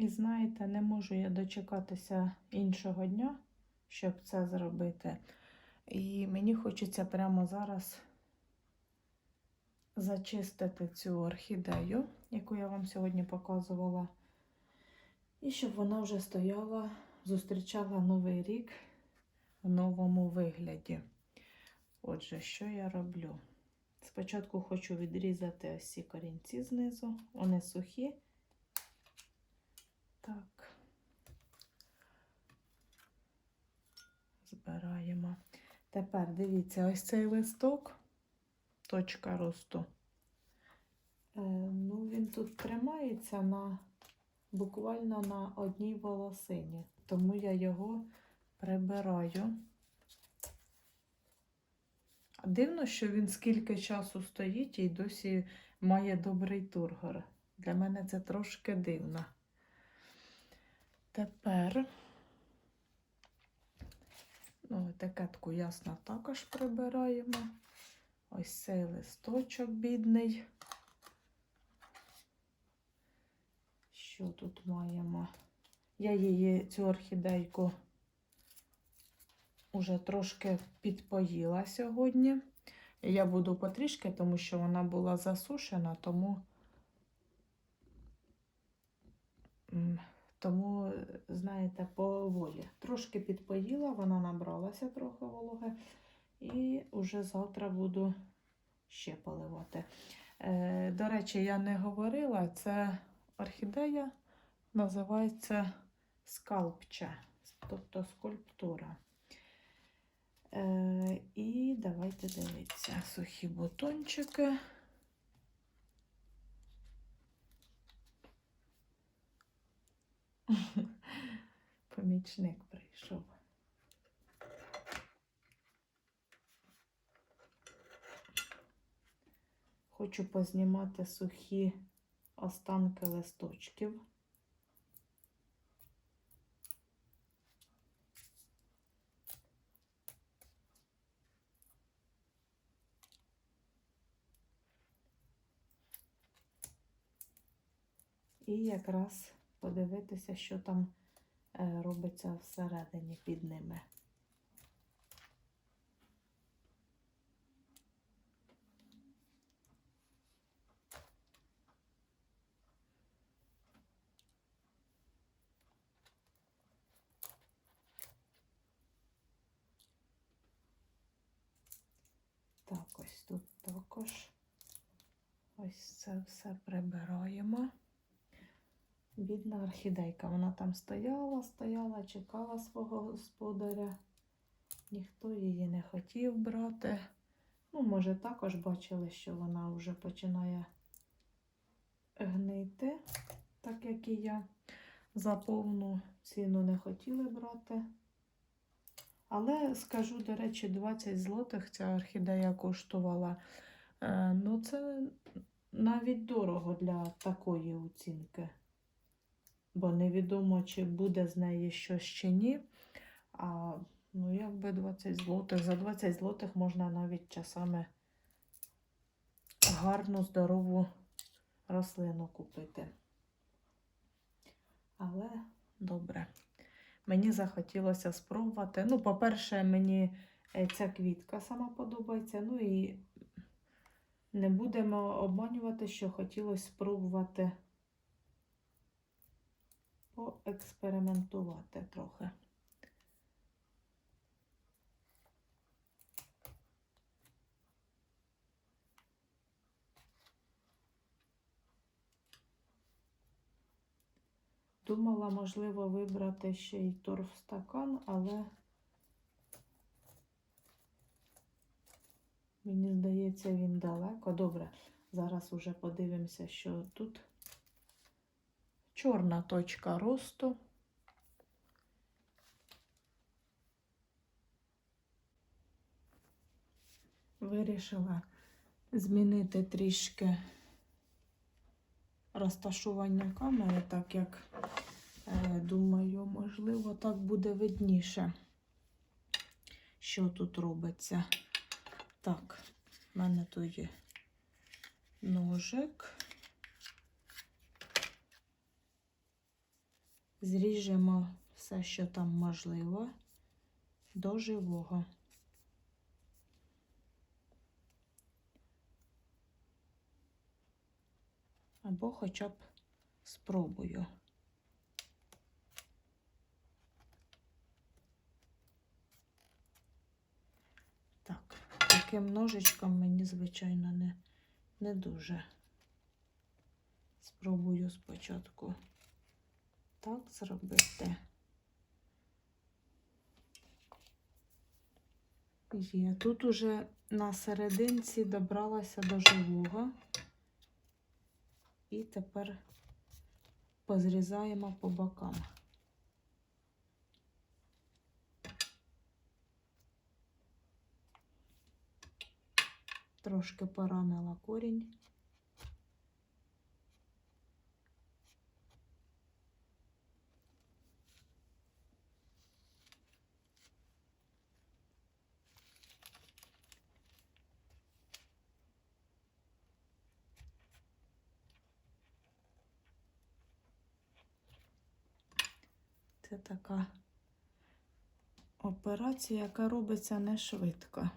І знаєте, не можу я дочекатися іншого дня, щоб це зробити. І мені хочеться прямо зараз зачистити цю орхідею, яку я вам сьогодні показувала. І щоб вона вже стояла, зустрічала новий рік в новому вигляді. Отже, що я роблю? Спочатку хочу відрізати ось ці корінці знизу, вони сухі. Так. Збираємо. Тепер дивіться, ось цей листок, точка росту. Е, ну, він тут тримається на буквально на одній волосині, тому я його прибираю. Дивно, що він скільки часу стоїть і досі має добрий тургор. Для мене це трошки дивно. Тепер ну, етикетку ясно також прибираємо. Ось цей листочок бідний. Що тут маємо? Я її, цю орхідейку, уже трошки підпоїла сьогодні. Я буду потрішки, тому що вона була засушена, тому, тому, знаєте, поволі. Трошки підпоїла, вона набралася трохи вологи, і вже завтра буду ще поливати. Е, до речі, я не говорила, це орхідея називається скалпча, тобто скульптура. Е, і давайте дивитися сухі бутончики. Помічник прийшов. Хочу познімати сухі останки листочків. І якраз подивитися, що там робиться всередині під ними. Так, ось тут також ось це все прибираємо. Бідна орхідейка. Вона там стояла, стояла, чекала свого господаря. Ніхто її не хотів брати. Ну, може, також бачили, що вона вже починає гнити, так як і я. За повну ціну не хотіли брати. Але скажу, до речі, 20 злотих ця орхідея коштувала. Е, ну, це навіть дорого для такої оцінки. Бо невідомо, чи буде з неї щось чи ні. А ну, якби 20 злотих. За 20 злотих можна навіть часами гарну, здорову рослину купити. Але добре. Мені захотілося спробувати. Ну, по-перше, мені е, ця квітка сама подобається. Ну і не будемо обманювати, що хотілося спробувати поекспериментувати трохи. Думала, можливо, вибрати ще й торфстакан, але мені здається, він далеко. Добре, зараз уже подивимося, що тут чорна точка росту. Вирішила змінити трішки розташування камери, так як, е, думаю, можливо, так буде видніше, що тут робиться. Так, в мене тут є ножик. Зріжемо все, що там можливо, до живого. Або хоча б спробую. Так, таким ножичком мені, звичайно, не, не дуже. Спробую спочатку так зробити. Є. Тут уже на серединці добралася до живого. І тепер позрізаємо по бокам. Трошки поранила корінь. Це така операція, яка робиться не швидко.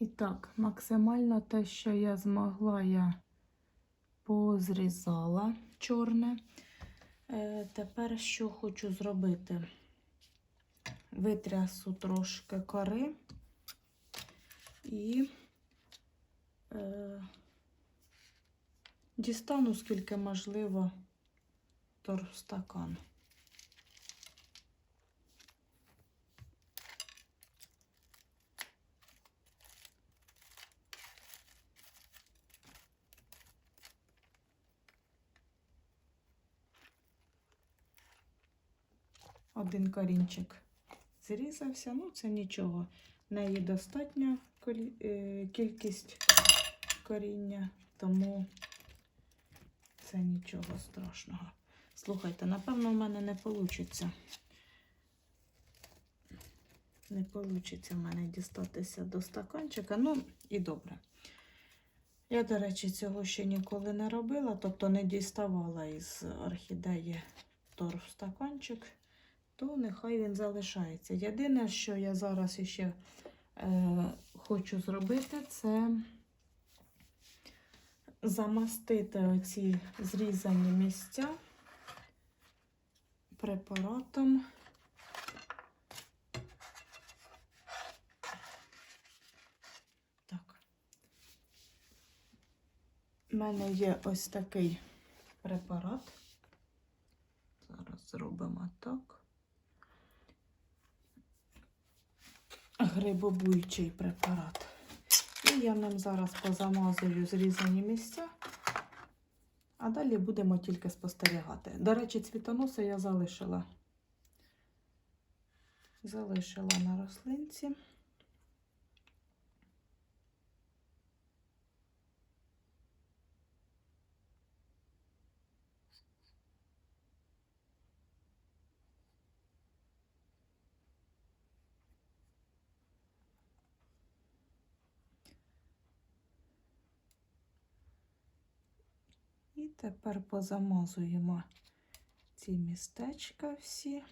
І так, максимально те, що я змогла, я позрізала чорне. Е, тепер що хочу зробити? Витрясу трошки кори і е, дістану, скільки можливо, торфстакан. Один корінчик зрізався, ну це нічого. Неї достатня е, кількість коріння, тому це нічого страшного. Слухайте, напевно, в мене не вийде. Не вийде в мене дістатися до стаканчика. Ну, і добре. Я, до речі, цього ще ніколи не робила, тобто не діставала із орхідеї торф стаканчик то нехай він залишається. Єдине, що я зараз ще е, хочу зробити, це замастити оці зрізані місця препаратом. Так. У мене є ось такий препарат. Зараз зробимо так. Грибобуючий препарат. І я ним зараз позамазую зрізані місця, а далі будемо тільки спостерігати. До речі, цвітоноси я залишила. Залишила на рослинці. Тепер позамазуємо ці містечка всі.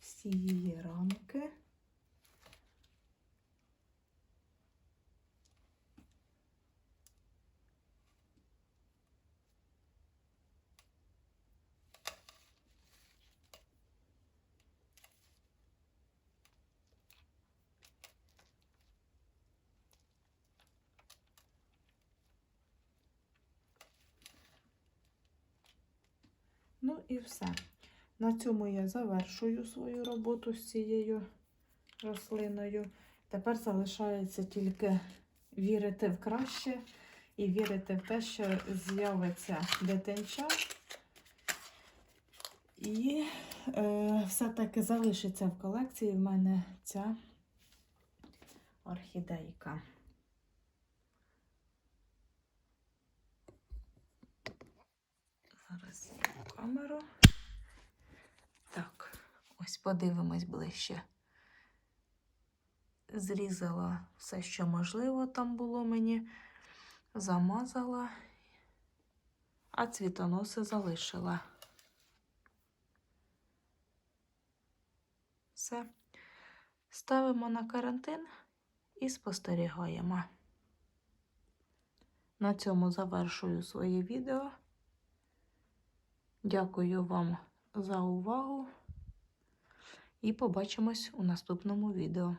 Всі її рамки. Ну і все. На цьому я завершую свою роботу з цією рослиною. Тепер залишається тільки вірити в краще і вірити в те, що з'явиться дитинча. І е, все-таки залишиться в колекції в мене ця орхідейка. Зараз камеру. Так, ось подивимось ближче. Зрізала все, що можливо там було мені, замазала, а цвітоноси залишила. Все. Ставимо на карантин і спостерігаємо. На цьому завершую своє відео. Дякую вам за увагу і побачимось у наступному відео.